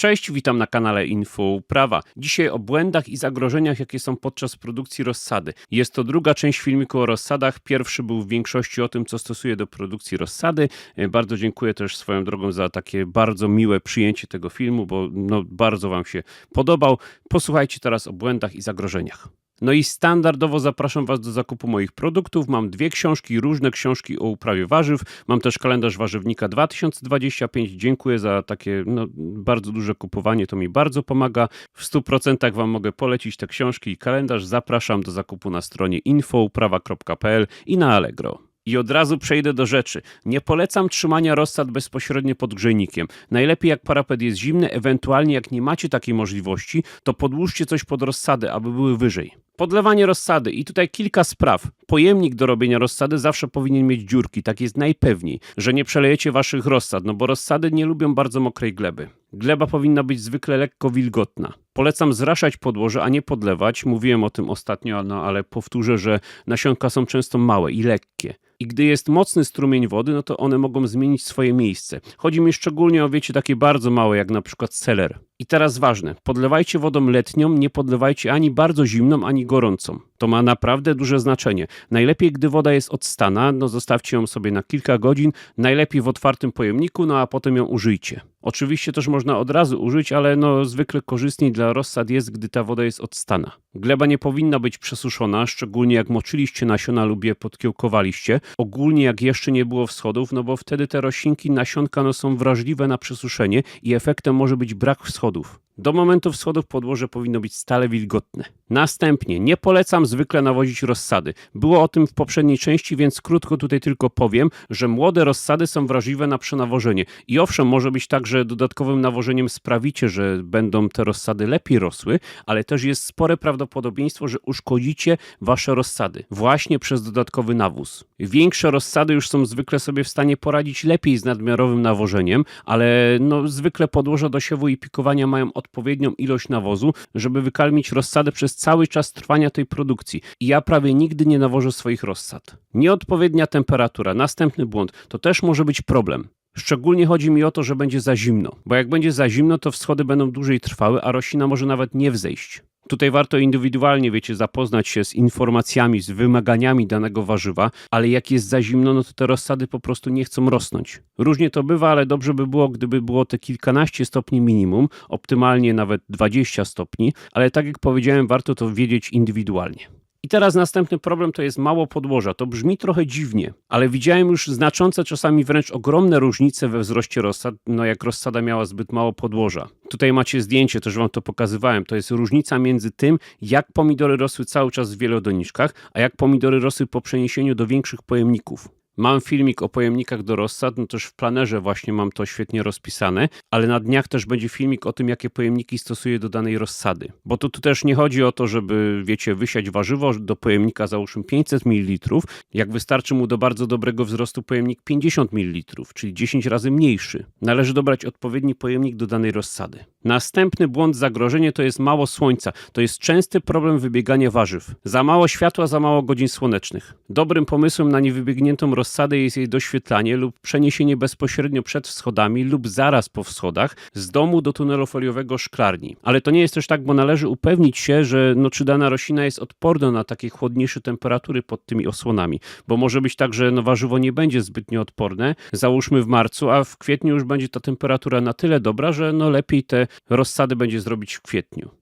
Cześć, witam na kanale Info Uprawa. Dzisiaj o błędach i zagrożeniach, jakie są podczas produkcji rozsady. Jest to druga część filmiku o rozsadach. Pierwszy był w większości o tym, co stosuję do produkcji rozsady. E, Bardzo dziękuję też swoją drogą za takie bardzo miłe przyjęcie tego filmu, bo no, bardzo Wam się podobał. Posłuchajcie teraz o błędach i zagrożeniach. No i standardowo zapraszam Was do zakupu moich produktów. Mam dwie książki, różne książki o uprawie warzyw. Mam też kalendarz warzywnika 2025. Dziękuję za takie no, bardzo duże kupowanie, to mi bardzo pomaga. W 100% Wam mogę polecić te książki i kalendarz. Zapraszam do zakupu na stronie infouprawa.pl i na Allegro. I od razu przejdę do rzeczy. Nie polecam trzymania rozsad bezpośrednio pod grzejnikiem. Najlepiej jak parapet jest zimny, ewentualnie jak nie macie takiej możliwości, to podłóżcie coś pod rozsady, aby były wyżej. Podlewanie rozsady i tutaj kilka spraw. Pojemnik do robienia rozsady zawsze powinien mieć dziurki, tak jest najpewniej, że nie przelejecie waszych rozsad, no bo rozsady nie lubią bardzo mokrej gleby. Gleba powinna być zwykle lekko wilgotna. Polecam zraszać podłoże, a nie podlewać. Mówiłem o tym ostatnio, no ale powtórzę, że nasionka są często małe i lekkie. I gdy jest mocny strumień wody, no to one mogą zmienić swoje miejsce. Chodzi mi szczególnie o, wiecie, takie bardzo małe, jak na przykład seler. I teraz ważne, podlewajcie wodą letnią, nie podlewajcie ani bardzo zimną, ani gorącą. To ma naprawdę duże znaczenie. Najlepiej, gdy woda jest odstana, no zostawcie ją sobie na kilka godzin, najlepiej w otwartym pojemniku, no a potem ją użyjcie. Oczywiście też można od razu użyć, ale no zwykle korzystniej dla rozsad jest, gdy ta woda jest odstana. Gleba nie powinna być przesuszona, szczególnie jak moczyliście nasiona lub je podkiełkowaliście. Ogólnie jak jeszcze nie było wschodów, no bo wtedy te roślinki, nasionka no są wrażliwe na przesuszenie i efektem może być brak wschodów samochodów. Do momentu wschodów podłoże powinno być stale wilgotne. Następnie nie polecam zwykle nawozić rozsady. Było o tym w poprzedniej części, więc krótko tutaj tylko powiem, że młode rozsady są wrażliwe na przenawożenie. I owszem, może być tak, że dodatkowym nawożeniem sprawicie, że będą te rozsady lepiej rosły, ale też jest spore prawdopodobieństwo, że uszkodzicie wasze rozsady właśnie przez dodatkowy nawóz. Większe rozsady już są zwykle sobie w stanie poradzić lepiej z nadmiarowym nawożeniem, ale no, zwykle podłoża do siewu i pikowania mają odpowiednią ilość nawozu, żeby wykarmić rozsadę przez cały czas trwania tej produkcji. I ja prawie nigdy nie nawożę swoich rozsad. Nieodpowiednia temperatura, następny błąd, to też może być problem. Szczególnie chodzi mi o to, że będzie za zimno, bo jak będzie za zimno, to wschody będą dłużej trwały, a roślina może nawet nie wzejść. Tutaj warto indywidualnie, wiecie, zapoznać się z informacjami, z wymaganiami danego warzywa, ale jak jest za zimno, no to te rozsady po prostu nie chcą rosnąć. Różnie to bywa, ale dobrze by było, gdyby było te kilkanaście stopni minimum, optymalnie nawet 20 stopni, ale tak jak powiedziałem, warto to wiedzieć indywidualnie. I teraz następny problem to jest mało podłoża. To brzmi trochę dziwnie, ale widziałem już znaczące, czasami wręcz ogromne różnice we wzroście rozsad, no jak rozsada miała zbyt mało podłoża. Tutaj macie zdjęcie, też wam to pokazywałem. To jest różnica między tym, jak pomidory rosły cały czas w wielodoniczkach, a jak pomidory rosły po przeniesieniu do większych pojemników. Mam filmik o pojemnikach do rozsad, no też w planerze właśnie mam to świetnie rozpisane, ale na dniach też będzie filmik o tym, jakie pojemniki stosuję do danej rozsady. Bo to tu też nie chodzi o to, żeby, wiecie, wysiać warzywo do pojemnika załóżmy 500 ml, jak wystarczy mu do bardzo dobrego wzrostu pojemnik 50 ml, czyli 10 razy mniejszy. Należy dobrać odpowiedni pojemnik do danej rozsady. Następny błąd, zagrożenie to jest mało słońca. To jest częsty problem wybiegania warzyw. Za mało światła, za mało godzin słonecznych. Dobrym pomysłem na niewybiegniętą rozsadę jest jej doświetlanie lub przeniesienie bezpośrednio przed wschodami lub zaraz po wschodach z domu do tunelu foliowego szklarni. Ale to nie jest też tak, bo należy upewnić się, że no, czy dana roślina jest odporna na takie chłodniejsze temperatury pod tymi osłonami, bo może być tak, że no, warzywo nie będzie zbytnio odporne, załóżmy w marcu, a w kwietniu już będzie ta temperatura na tyle dobra, że no lepiej te rozsady będzie zrobić w kwietniu.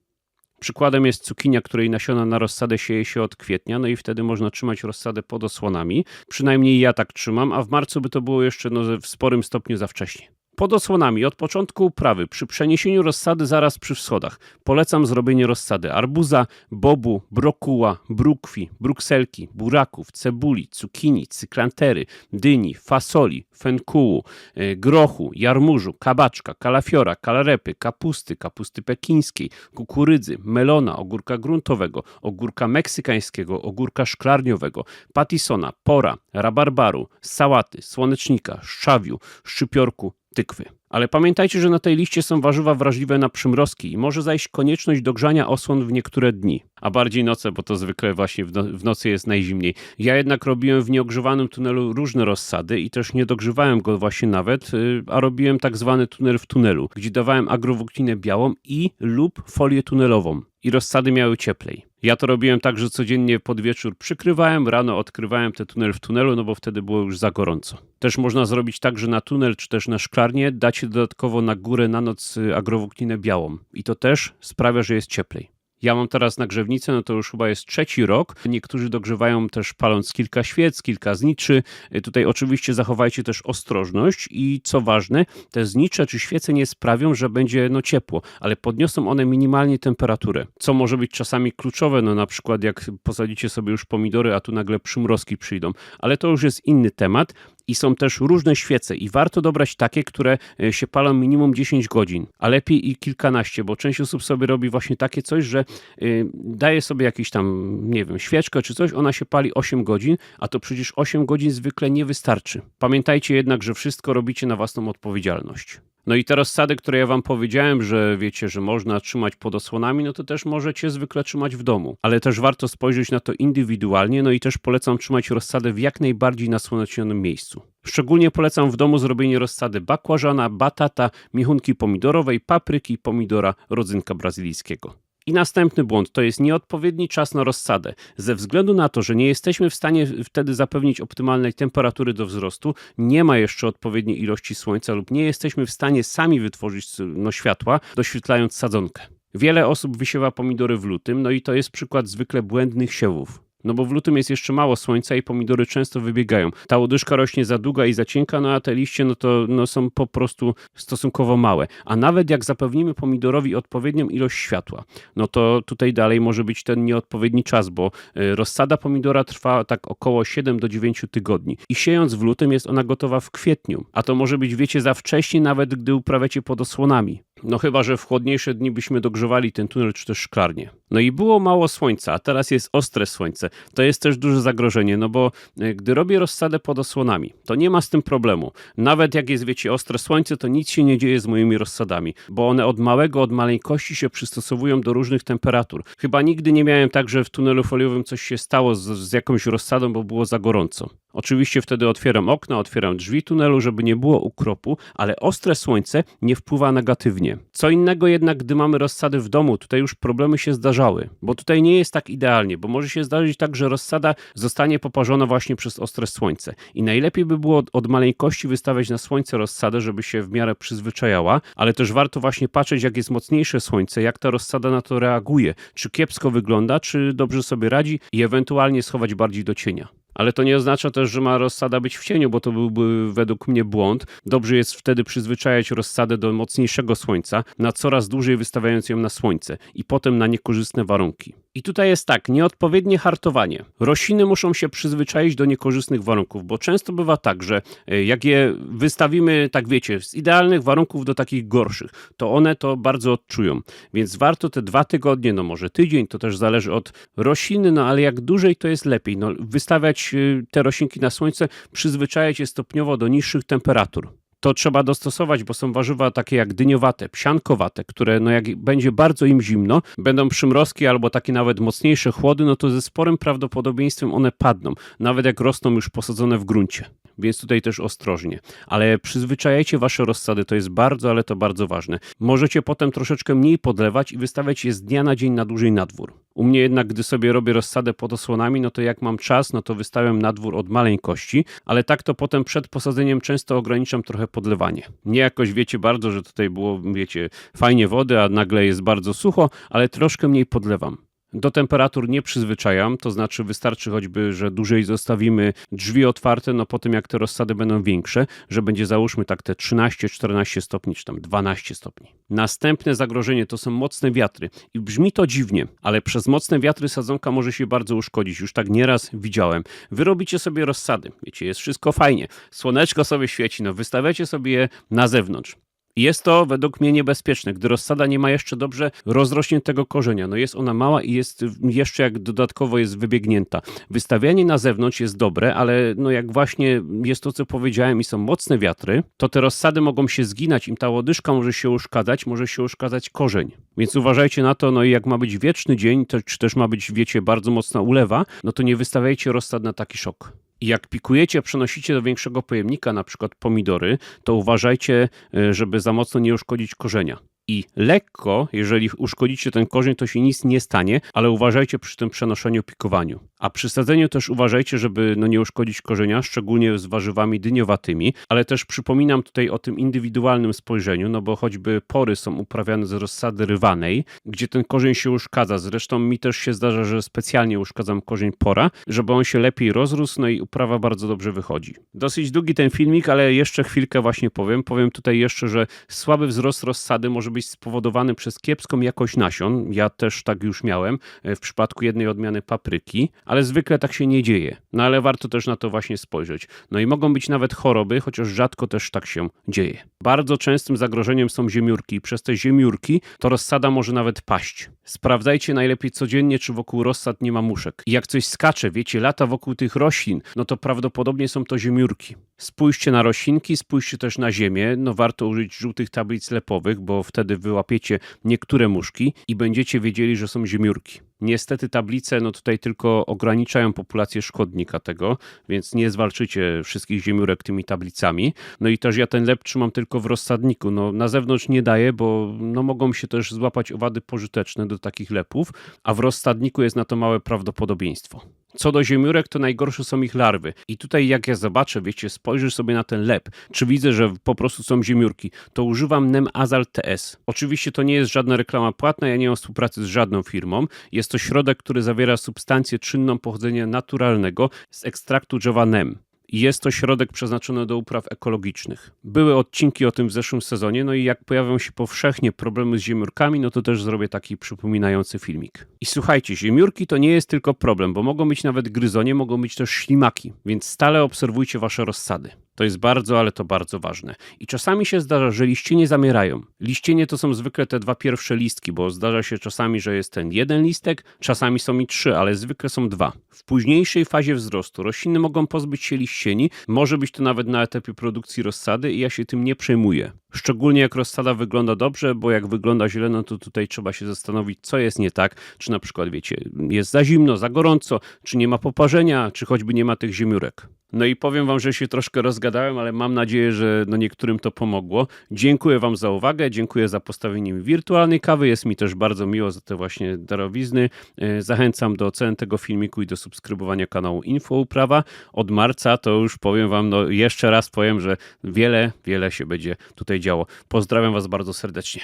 Przykładem jest cukinia, której nasiona na rozsadę sieje się od kwietnia, no i wtedy można trzymać rozsadę pod osłonami. Przynajmniej ja tak trzymam, a w marcu by to było jeszcze no, w sporym stopniu za wcześnie. Pod osłonami od początku uprawy, przy przeniesieniu rozsady zaraz przy wschodach, polecam zrobienie rozsady arbuza, bobu, brokuła, brukwi, brukselki, buraków, cebuli, cukinii, cyklantery, dyni, fasoli, fenkułu, e, grochu, jarmużu, kabaczka, kalafiora, kalarepy, kapusty, kapusty pekińskiej, kukurydzy, melona, ogórka gruntowego, ogórka meksykańskiego, ogórka szklarniowego, patisona, pora, rabarbaru, sałaty, słonecznika, szczawiu, szczypiorku, tykwy. Ale pamiętajcie, że na tej liście są warzywa wrażliwe na przymrozki i może zajść konieczność dogrzania osłon w niektóre dni, a bardziej noce, bo to zwykle właśnie w, no w nocy jest najzimniej. Ja jednak robiłem w nieogrzewanym tunelu różne rozsady i też nie dogrzewałem go właśnie nawet, yy, a robiłem tak zwany tunel w tunelu, gdzie dawałem agrowłókninę białą i lub folię tunelową i rozsady miały cieplej. Ja to robiłem tak, że codziennie pod wieczór przykrywałem, rano odkrywałem ten tunel w tunelu, no bo wtedy było już za gorąco. Też można zrobić tak, że na tunel czy też na szklarnię dacie dodatkowo na górę na noc y, agrowłókninę białą i to też sprawia, że jest cieplej. Ja mam teraz nagrzewnicę, no to już chyba jest trzeci rok. Niektórzy dogrzewają też paląc kilka świec, kilka zniczy. Tutaj oczywiście zachowajcie też ostrożność i co ważne, te znicze czy świece nie sprawią, że będzie no ciepło, ale podniosą one minimalnie temperaturę, co może być czasami kluczowe, no na przykład jak posadzicie sobie już pomidory, a tu nagle przymrozki przyjdą, ale to już jest inny temat i są też różne świece i warto dobrać takie, które e, się palą minimum 10 godzin, a lepiej i kilkanaście, bo część osób sobie robi właśnie takie coś, że y, daje sobie jakiś tam, nie wiem, świeczkę czy coś, ona się pali 8 godzin, a to przecież 8 godzin zwykle nie wystarczy. Pamiętajcie jednak, że wszystko robicie na własną odpowiedzialność. No i te rozsady, które ja wam powiedziałem, że wiecie, że można trzymać pod osłonami, no to też możecie zwykle trzymać w domu. Ale też warto spojrzeć na to indywidualnie, no i też polecam trzymać rozsadę w jak najbardziej nasłonecznionym miejscu. Szczególnie polecam w domu zrobienie rozsady bakłażana, batata, michunki pomidorowej, papryki, pomidora, rodzynka brazylijskiego. I następny błąd to jest nieodpowiedni czas na rozsadę. Ze względu na to, że nie jesteśmy w stanie wtedy zapewnić optymalnej temperatury do wzrostu, nie ma jeszcze odpowiedniej ilości słońca lub nie jesteśmy w stanie sami wytworzyć no, światła, doświetlając sadzonkę. Wiele osób wysiewa pomidory w lutym, no i to jest przykład zwykle błędnych siewów. No bo w lutym jest jeszcze mało słońca i pomidory często wybiegają. Ta łodyżka rośnie za długa i za cienka, no a te liście no to no są po prostu stosunkowo małe. A nawet jak zapewnimy pomidorowi odpowiednią ilość światła, no to tutaj dalej może być ten nieodpowiedni czas, bo y, rozsada pomidora trwa tak około 7 do 9 tygodni. I siejąc w lutym jest ona gotowa w kwietniu. A to może być, wiecie, za wcześnie nawet gdy uprawiacie pod osłonami. No chyba, że w chłodniejsze dni byśmy dogrzewali ten tunel czy też szklarnię. No i było mało słońca, a teraz jest ostre słońce. To jest też duże zagrożenie, no bo e, gdy robię rozsadę pod osłonami, to nie ma z tym problemu. Nawet jak jest, wiecie, ostre słońce, to nic się nie dzieje z moimi rozsadami, bo one od małego, od maleńkości się przystosowują do różnych temperatur. Chyba nigdy nie miałem tak, że w tunelu foliowym coś się stało z, z jakąś rozsadą, bo było za gorąco. Oczywiście wtedy otwieram okna, otwieram drzwi tunelu, żeby nie było ukropu, ale ostre słońce nie wpływa negatywnie. Co innego jednak, gdy mamy rozsady w domu, tutaj już problemy się zdarzały, bo tutaj nie jest tak idealnie, bo może się zdarzyć tak, że rozsada zostanie poparzona właśnie przez ostre słońce. I najlepiej by było od maleńkości wystawiać na słońce rozsadę, żeby się w miarę przyzwyczajała, ale też warto właśnie patrzeć, jak jest mocniejsze słońce, jak ta rozsada na to reaguje, czy kiepsko wygląda, czy dobrze sobie radzi i ewentualnie schować bardziej do cienia. Ale to nie oznacza też, że ma rozsada być w cieniu, bo to byłby według mnie błąd. Dobrze jest wtedy przyzwyczajać rozsadę do mocniejszego słońca, na coraz dłużej wystawiając ją na słońce i potem na niekorzystne warunki. I tutaj jest tak, nieodpowiednie hartowanie. Rośliny muszą się przyzwyczaić do niekorzystnych warunków, bo często bywa tak, że e, jak je wystawimy, tak wiecie, z idealnych warunków do takich gorszych, to one to bardzo odczują. Więc warto te dwa tygodnie, no może tydzień, to też zależy od rośliny, no ale jak dłużej to jest lepiej. No, wystawiać y, te roślinki na słońce, przyzwyczajać je stopniowo do niższych temperatur to trzeba dostosować, bo są warzywa takie jak dyniowate, psiankowate, które no jak będzie bardzo im zimno, będą przymrozki albo takie nawet mocniejsze chłody, no to ze sporym prawdopodobieństwem one padną, nawet jak rosną już posadzone w gruncie. Więc tutaj też ostrożnie. Ale przyzwyczajajcie wasze rozsady, to jest bardzo, ale to bardzo ważne. Możecie potem troszeczkę mniej podlewać i wystawiać je z dnia na dzień na dłużej na dwór. U mnie jednak, gdy sobie robię rozsadę pod osłonami, no to jak mam czas, no to wystawiam na dwór od maleńkości, ale tak to potem przed posadzeniem często ograniczam trochę podlewanie. Nie jakoś wiecie bardzo, że tutaj było, wiecie, fajnie wody, a nagle jest bardzo sucho, ale troszkę mniej podlewam. Do temperatur nie przyzwyczajam, to znaczy wystarczy choćby, że dłużej zostawimy drzwi otwarte, no po tym jak te rozsady będą większe, że będzie załóżmy tak te 13-14 stopni, czy tam 12 stopni. Następne zagrożenie to są mocne wiatry. I brzmi to dziwnie, ale przez mocne wiatry sadzonka może się bardzo uszkodzić. Już tak nieraz widziałem. Wy robicie sobie rozsady, wiecie, jest wszystko fajnie. Słoneczko sobie świeci, no wystawiacie sobie je na zewnątrz. Jest to według mnie niebezpieczne, gdy rozsada nie ma jeszcze dobrze rozrośniętego korzenia. No jest ona mała i jest jeszcze jak dodatkowo jest wybiegnięta. Wystawianie na zewnątrz jest dobre, ale no jak właśnie jest to, co powiedziałem i są mocne wiatry, to te rozsady mogą się zginać, im ta łodyżka może się uszkadzać, może się uszkadzać korzeń. Więc uważajcie na to, no i jak ma być wieczny dzień, to, czy też ma być, wiecie, bardzo mocna ulewa, no to nie wystawiajcie rozsad na taki szok. Jak pikujecie, przenosicie do większego pojemnika, na przykład pomidory, to uważajcie, y, żeby za mocno nie uszkodzić korzenia. I lekko, jeżeli uszkodzicie ten korzeń, to się nic nie stanie, ale uważajcie przy tym przenoszeniu, pikowaniu. A przy sadzeniu też uważajcie, żeby no, nie uszkodzić korzenia, szczególnie z warzywami dyniowatymi, ale też przypominam tutaj o tym indywidualnym spojrzeniu, no bo choćby pory są uprawiane z rozsady rywanej, gdzie ten korzeń się uszkadza. Zresztą mi też się zdarza, że specjalnie uszkadzam korzeń pora, żeby on się lepiej rozrósł, no i uprawa bardzo dobrze wychodzi. Dosyć długi ten filmik, ale jeszcze chwilkę właśnie powiem. Powiem tutaj jeszcze, że słaby wzrost rozsady może być spowodowany przez kiepską jakość nasion. Ja też tak już miałem e, w przypadku jednej odmiany papryki, ale zwykle tak się nie dzieje. No ale warto też na to właśnie spojrzeć. No i mogą być nawet choroby, chociaż rzadko też tak się dzieje. Bardzo częstym zagrożeniem są ziemiórki i przez te ziemiórki to rozsada może nawet paść. Sprawdzajcie najlepiej codziennie, czy wokół rozsad nie ma muszek. I jak coś skacze, wiecie, lata wokół tych roślin, no to prawdopodobnie są to ziemiórki. Spójrzcie na roślinki, spójrzcie też na ziemię. No warto użyć żółtych tablic lepowych, bo wtedy wyłapiecie niektóre muszki i będziecie wiedzieli, że są ziemiórki. Niestety tablice no tutaj tylko ograniczają populację szkodnika tego, więc nie zwalczycie wszystkich ziemiórek tymi tablicami. No i też ja ten lep trzymam tylko w rozsadniku. No na zewnątrz nie daję, bo no mogą się też złapać owady pożyteczne do takich lepów, a w rozsadniku jest na to małe prawdopodobieństwo. Co do ziemiórek, to najgorsze są ich larwy. I tutaj jak ja zobaczę, wiecie, spojrzysz sobie na ten lep, czy widzę, że po prostu są ziemiórki, to używam Nem Azal TS. Oczywiście to nie jest żadna reklama płatna, ja nie mam współpracy z żadną firmą. Jest to środek, który zawiera substancję czynną pochodzenia naturalnego z ekstraktu drzewa NEM. Jest to środek przeznaczony do upraw ekologicznych. Były odcinki o tym w zeszłym sezonie, no i jak pojawią się powszechnie problemy z ziemiórkami, no to też zrobię taki przypominający filmik. I słuchajcie, ziemiórki to nie jest tylko problem, bo mogą być nawet gryzonie, mogą być też ślimaki, więc stale obserwujcie wasze rozsady. To jest bardzo, ale to bardzo ważne. I czasami się zdarza, że liście nie zamierają. Liścienie to są zwykle te dwa pierwsze listki, bo zdarza się czasami, że jest ten jeden listek, czasami są i trzy, ale zwykle są dwa. W późniejszej fazie wzrostu rośliny mogą pozbyć się liścieni, może być to nawet na etapie produkcji rozsady i ja się tym nie przejmuję. Szczególnie jak rozsada wygląda dobrze, bo jak wygląda źle, no to tutaj trzeba się zastanowić, co jest nie tak. Czy na przykład, wiecie, jest za zimno, za gorąco, czy nie ma poparzenia, czy choćby nie ma tych ziemiórek. No i powiem wam, że się troszkę rozgadałem, ale mam nadzieję, że no niektórym to pomogło. Dziękuję wam za uwagę, dziękuję za postawienie mi wirtualnej kawy. Jest mi też bardzo miło za te właśnie darowizny. E, zachęcam do oceny tego filmiku i do subskrybowania kanału Info Uprawa. Od marca to już powiem wam, no jeszcze raz powiem, że wiele, wiele się będzie tutaj działo. Pozdrawiam was bardzo serdecznie.